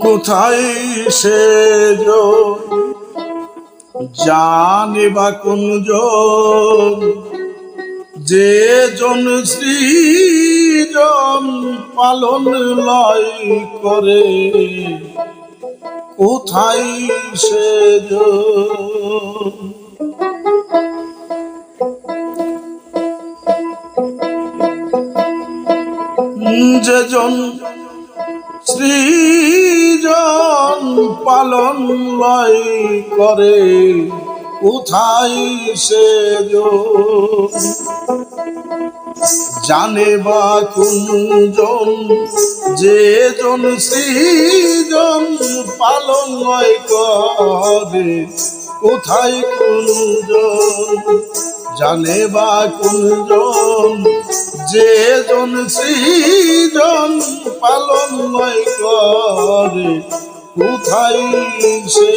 কোথায় সে জানে বা কোন যে জন সৃজন পালন লয় করে। কোথায় সে যেজন সৃজন পালন লয় করে কোথায় সে জানে বা কোনজন যে জন সৃজন পালন লয় করে কোথায় কোনজন? জানে বা কোনজন যে জন সৃজন পালন নয় করে কোথায় সে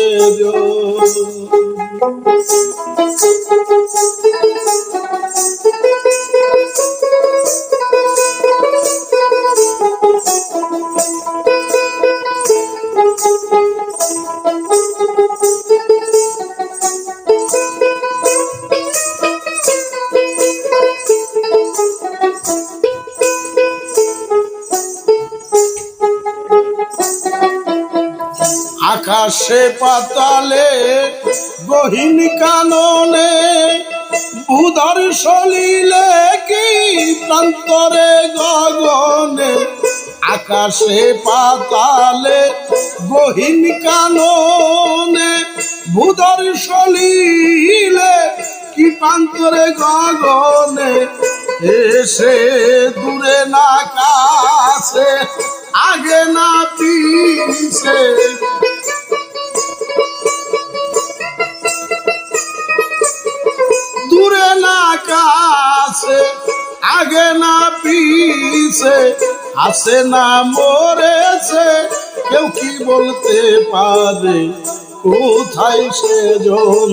আকাশে পাতালে, গহীন কাননে বুধর সলিলে কি প্রান্তরে গগনে? আকাশে পাতালে, গহীন কাননে বুধর সলিলে কি প্রান্তরে গগনে? এসে দূরে না কাছে, আগে না পিছে দূরে না কাছে, আগে না পিছে আসে না মরেছে, কেউ কি বলতে পারে? কোথায় সেজন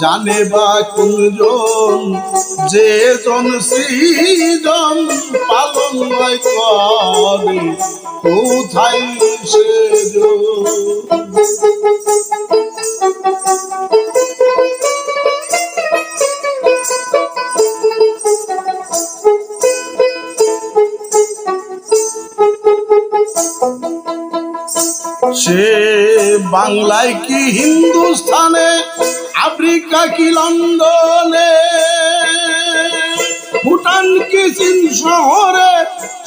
জানে? বা কোনজন? যে জন সৃজন পালন করে, কোথায় সেজন বাংলায় কি হিন্দুস্থানে, আফ্রিকা কি লন্ডনে? ভুটান কি চীন শহরে,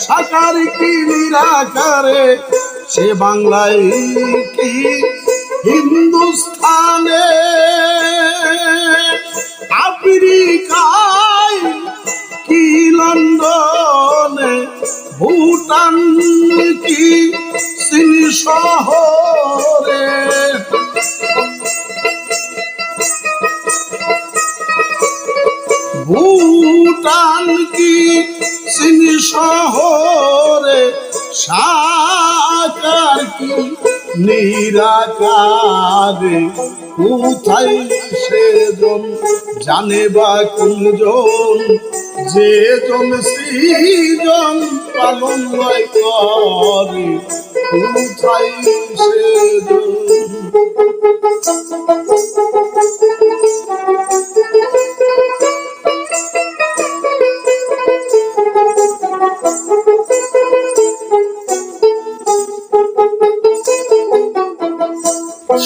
সাকার কি নিরাকারে? সে বাংলায় কি হিন্দুস্থানে? ভুটান কি চীন শহরে? সাকার কি নিরাকারে? কোথায় সেজন জানে বা কোনজন যে জন সৃজন পালন করে। কোথায় সেজন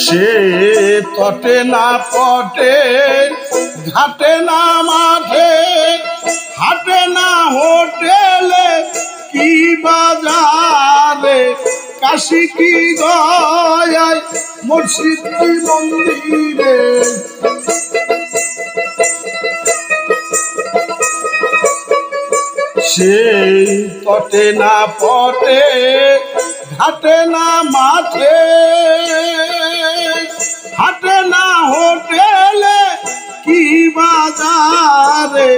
সে তটে না পটে, ঘাটে না মাঠে হাটে না হোটেলে কি বাজারে, কাশি কি গয়ায় মসজিদ মন্দিরে। সেই তটে না পটে ঘাটে না মাঠে হাটে না হোটেলে কি বাজারে,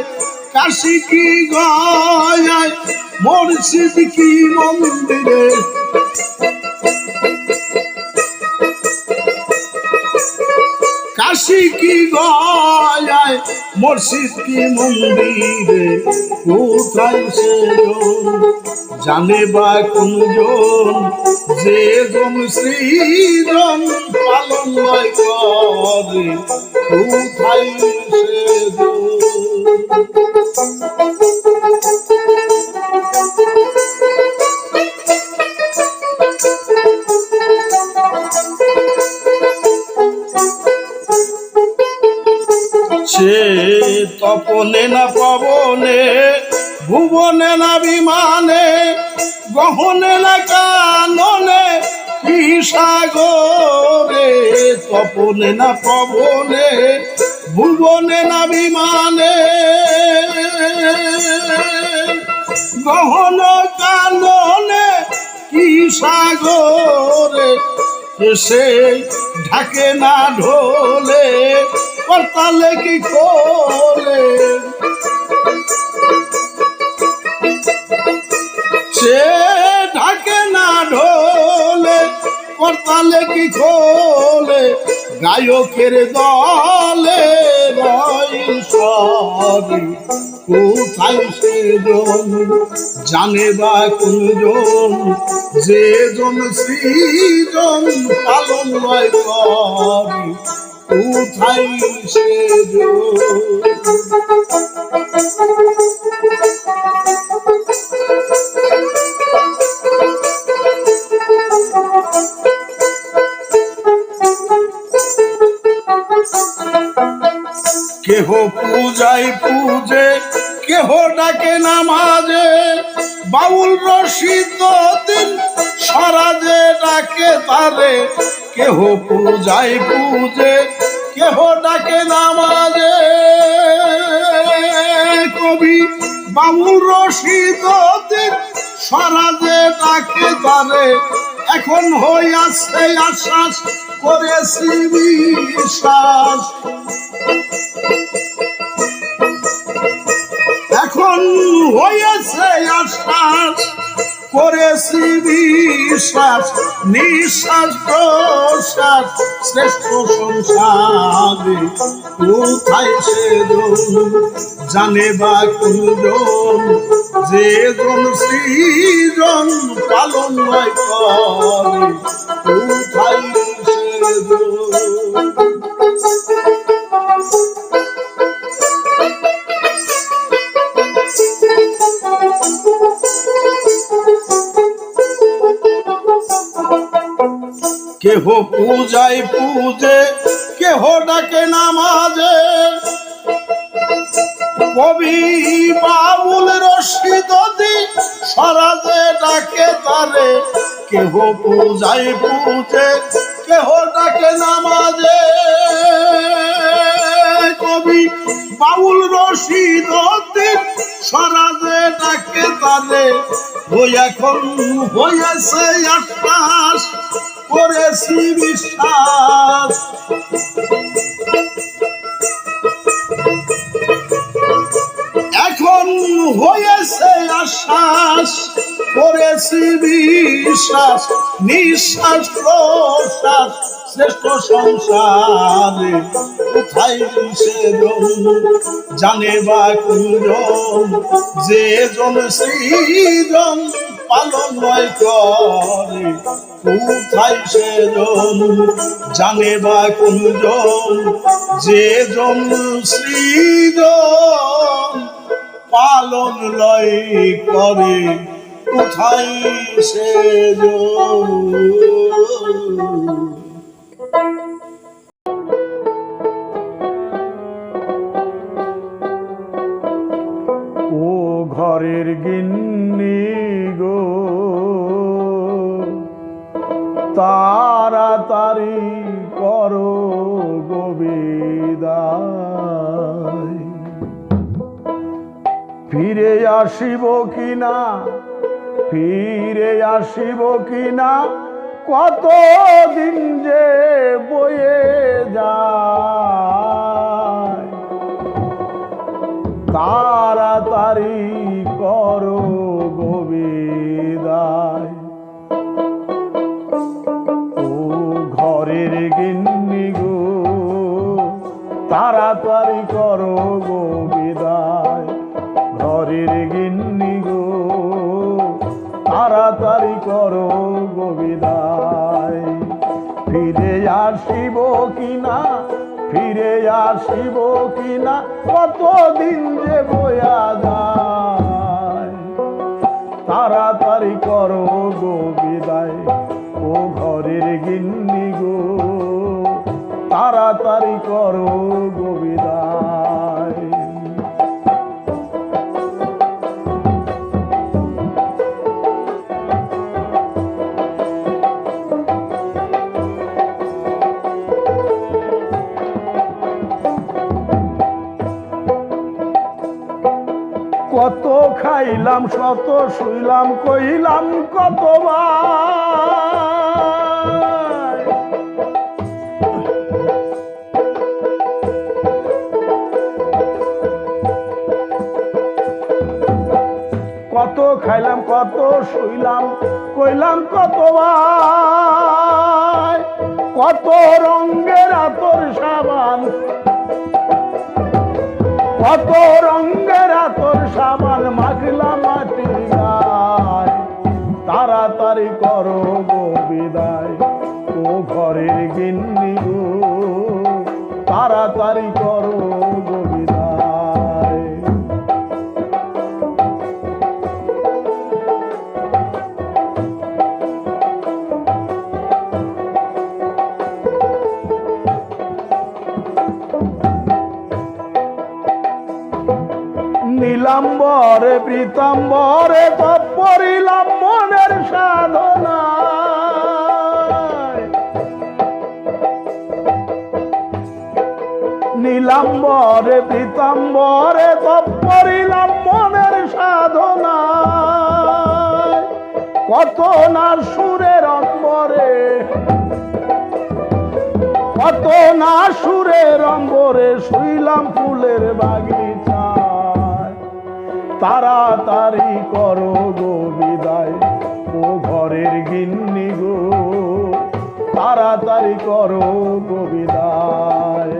কাশি কি গয়ায়, মসজিদ কি মন্দিরে। কাশি কি গয়ায় মসজিদ কি মন্দিরে? কোথায় সে জানে বা কোনজন? যে জন শ্রীজন পালন করে, কোথায় সে তপনে না পবনে, ভুবনে না বিমানে, গহনে না কাননে সাগরে, তপনে না পবনে, ভুবনে না বিমানে। গহন, কাননে, কি সাগরে সে ঢাকে না ঢোলে করতালে কি খোলে করতালে কি খোলে? গায়কের দলে কোথায় সে জন? জানে বা কোনজন? যে জন সৃজন পালন নয় করে কোথায় সে কেহ পূজাই পূজে, কেহ ডাকে নামাজে, বাউল রশিদ দিন সরাজে ডাকে তারে। কেহ পূজাই পূজে, কেহ ডাকে নামাজে। কবি বাউল রশিদ দিন সরাজে ডাকে তারে। এখন হইয়াছে আশ্বাস করেছি বিশ্বাস। হয়েছে আশ্বাস করেছি বিশ্বাস নিঃশ্বাস প্রশ্বাস, শ্রেষ্ঠ সংসারে কোথায় সে জানে বা কোনজন যে জন সৃজন পালন নয় করে, কোথায় সে কেহ পূজায় পূজে, কেহ ডাকে নামাজে। কবি বাবুল রশিদ সরাজে ডাকে তারে, কেহ পূজায় পূজে, কেহ ডাকে নামাজে। বাউল রশিদ সরাজে ডাকে তারে ওই এখন হয়েছে আশ্বাস করেছি বিশ্বাস। হয়েছে আশ্বাস, করেছি বিশ্বাস নিঃশ্বাস প্রশ্বাস, শ্রেষ্ঠ সংসারে কোথায় সে জানে বা কুজন, যে জন সৃজন পালন নয় করে, কোথায় সে জানে বা কুজন, যে জন সৃজন পালন লয় করে কোথায় সে ও ঘরের গিন্নি গো তাড়াতাড়ি করো গোবিদায় ফিরে আসিব কিনা? ফিরে আসিব কিনা? কত দিন যে বয়ে যায়। তাড়াতাড়ি করো গোবিদায়। ও ঘরের গিন্নি গো, তাড়াতাড়ি করো গো করো গো বিদায় ফিরে আসিব কিনা? ফিরে আসিব কিনা? কতদিন যে বয়া যায়। তাড়াতাড়ি করো গো বিদায় ও ঘরের গিন্নি গো। তাড়াতাড়ি করো গো খাইলাম শত, শুইলাম কইলাম কতবার। কত খাইলাম, কত শুইলাম, কইলাম কতবার। কত রঙের আতর সাবান কত রঙের আতর সামাল মাখলা মাটি তাড়াতাড়ি করো বিদায় ও ঘরের গিন্নি তাড়াতাড়ি নীলাম্বরে প্রীতাম্বরে তৎপরিলাম মনের সাধনা নীলাম্বরে প্রীতাম্বরে তৎপরিলাম মনের সাধনা কত না সুরের অম্বরে কত না সুরের অম্বরে শুইলাম ফুলের বাগিচায় তাড়াতাড়ি করো গো বিদায়, ও ঘরের গিন্নি গো। তাড়াতাড়ি করো গো বিদায়।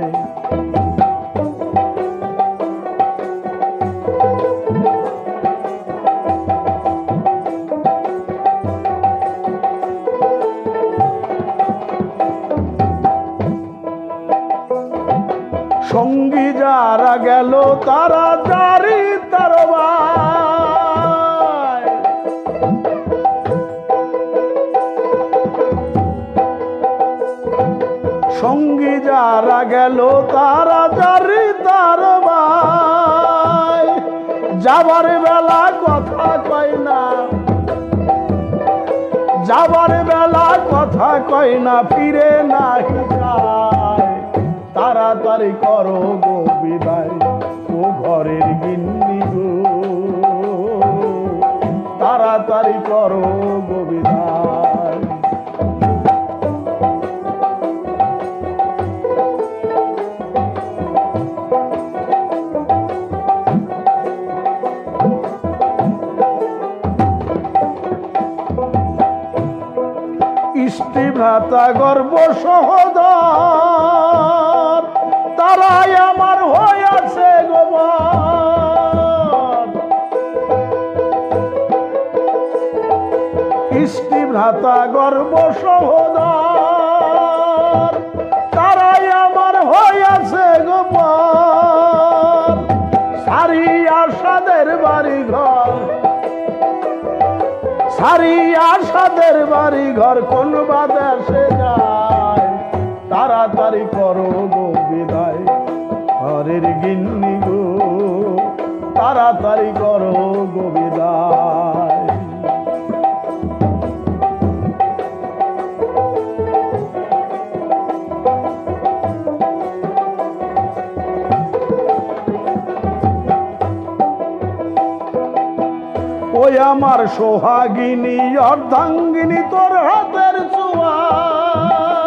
সঙ্গী যারা গেল তারা জারি তার সঙ্গী যারা গেল, তারা জারি তার যাবার বেলা কথা কয় না। যাবার বেলা কথা কয় না, ফিরে যায়। তাড়াতাড়ি করো গো বিদায়, ও ঘরের গিন্নি গো। তাড়াতাড়ি করো গো বিদায়। ভ্রাতা গর্ব সহদর। তারাই আমার হয়ে আছে ভ্রাতা গর্ব সহদর। সারি সাদের বাড়ি ঘর কোন বাদেশে যায়? তাড়াতাড়ি করো গো বিদায়, ঘরের গিন্নি গো। তাড়াতাড়ি করো গো ওই আমার সোহাগিনী, অর্ধাঙ্গিনী তোর হাতের ছোঁয়ায়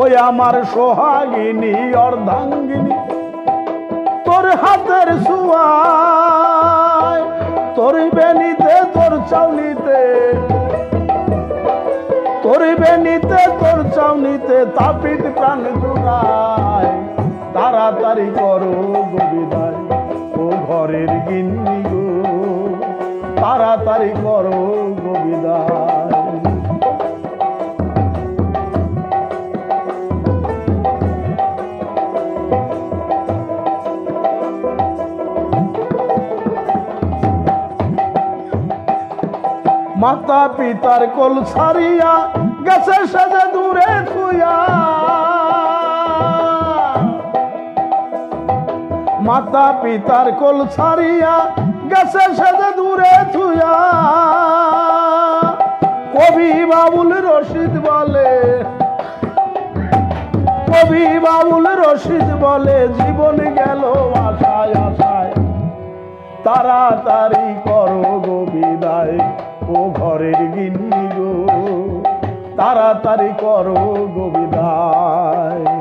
ওই আমার সোহাগিনী, অর্ধাঙ্গিনী তোর হাতের ছোঁয়ায় তোর বেনিতে, তোর চাউনিতে করবে নিতে তোর চাউনিতে তাপিত প্রাণ জুড়ায় তাড়াতাড়ি করো গোবিদায় ঘরের গিন্নি গো তাড়াতাড়ি করো গোবিদায় মাতা পিতার কোল ছাড়িয়া গেছে সাজে মাতা পিতার কোল ছাড়িয়া গেছে সাজে দূরে থুয়া কবি বাবুল রশিদ বলে, কবি বাবুল রশিদ বলে, জীবন গেল আশায় আশায়। তাড়াতাড়ি করো গো বিদায়, ও ঘরের গিন্নি গো। তাড়াতাড়ি করো গো বিদায়।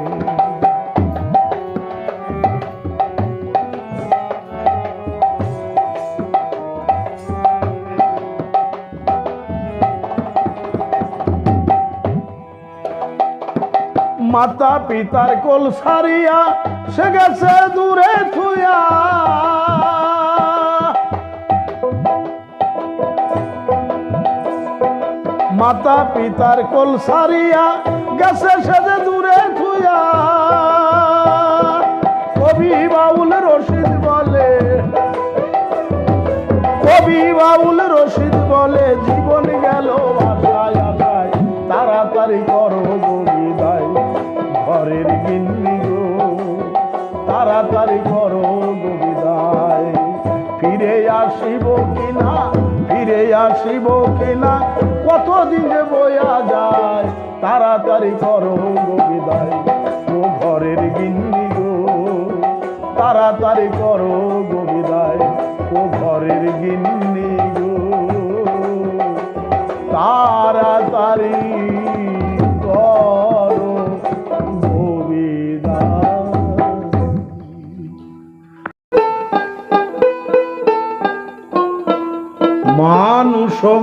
মাতা পিতার কোল সারিয়া সে গেছে দূরে থুয়া মাতা পিতার কোল সারিয়া গেছে সেজে দূরে থুয়া কবি বাউল রশিদ বলে, কবি বাউল রশিদ বলে, জীবন গেল তাড়াতাড়ি করো কিনা ফিরে আসিব কিনা? কতদিন যে বয়া যায়? তাড়াতাড়ি করো বিদায় ও ঘরের গিন্নি গো। তাড়াতাড়ি করো বিদায় ও ঘরের গিন্নি গো। তাড়াতাড়ি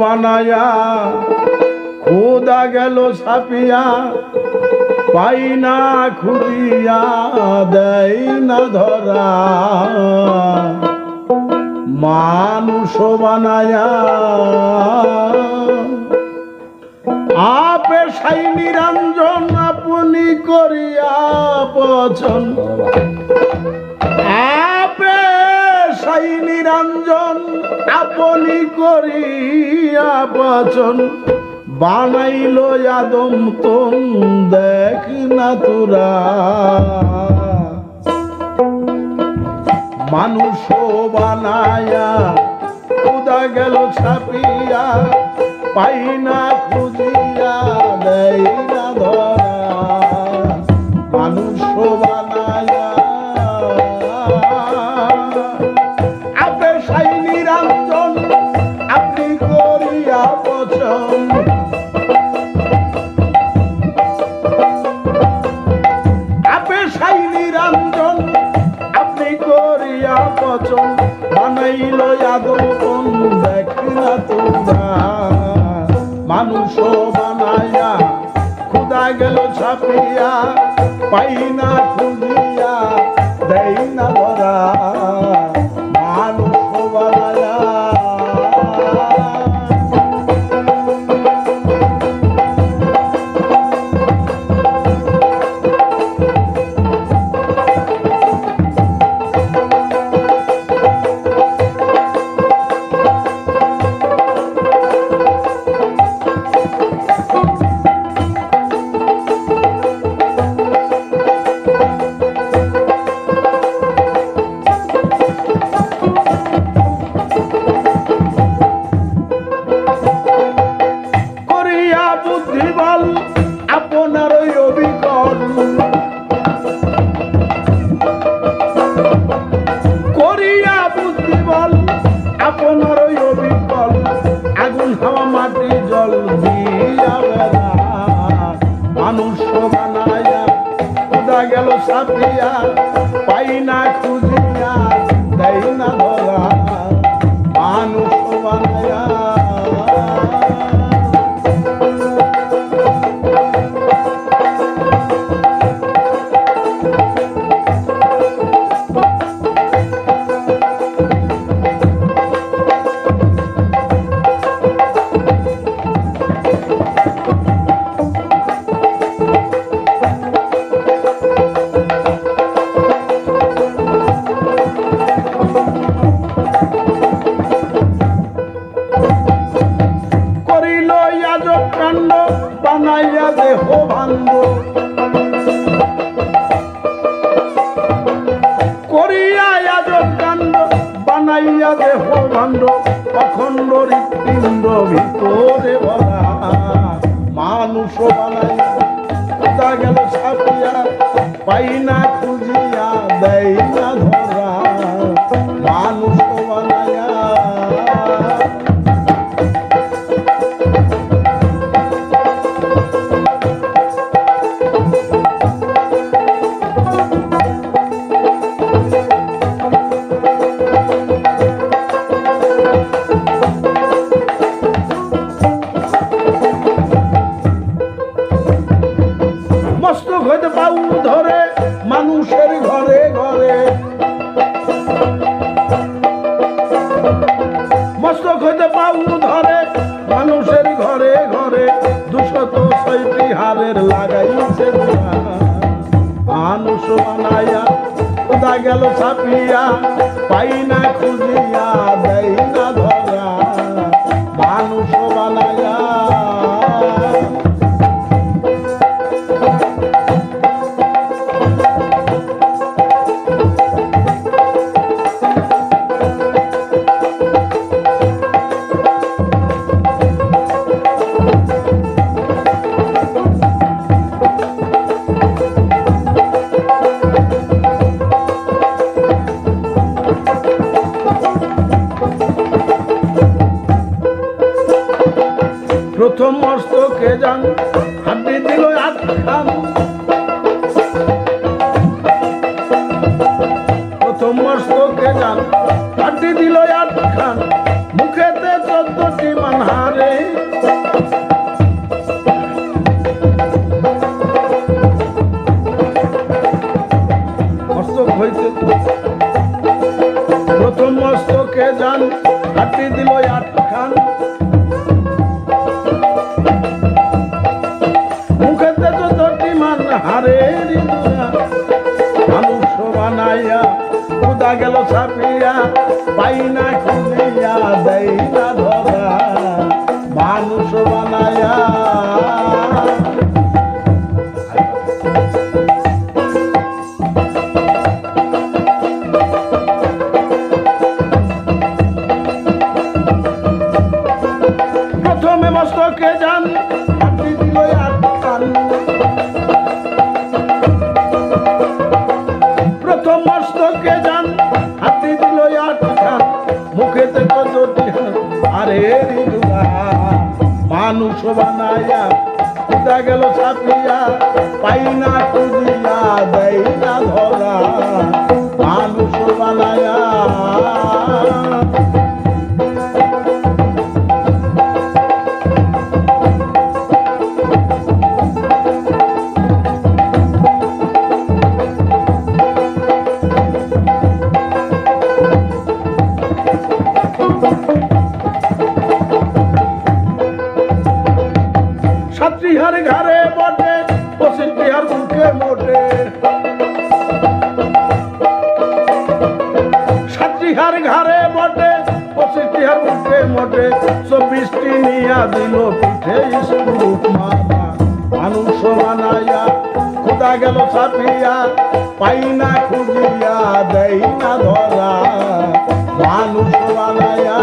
বানায়া খোদা গেল ছাপিয়া পাই না খুঁজিয়া দেয় না ধরা। মানুষ বানায়া আপে সাই নিরঞ্জন আপনি করিয়া পছন। আপে সাই নিরঞ্জন আপনি করিয়া বচন বানাইল আদম, তোম দেখ না তোরা। মানুষ বানায়া খুদা গেল ছাপিয়া, পাই না পাই না খুঁজিয়া ना तुझी याद যদি আরে মানুষ বানায়া খুদা গেল সাপিয়া পাই না খুঁজিয়া দেয় না ধরা। মানুষ বানায়া খোদা গেল সাথিয়া পাই না খুঁজিয়া দেই না ধরা মানুষ বানায়া।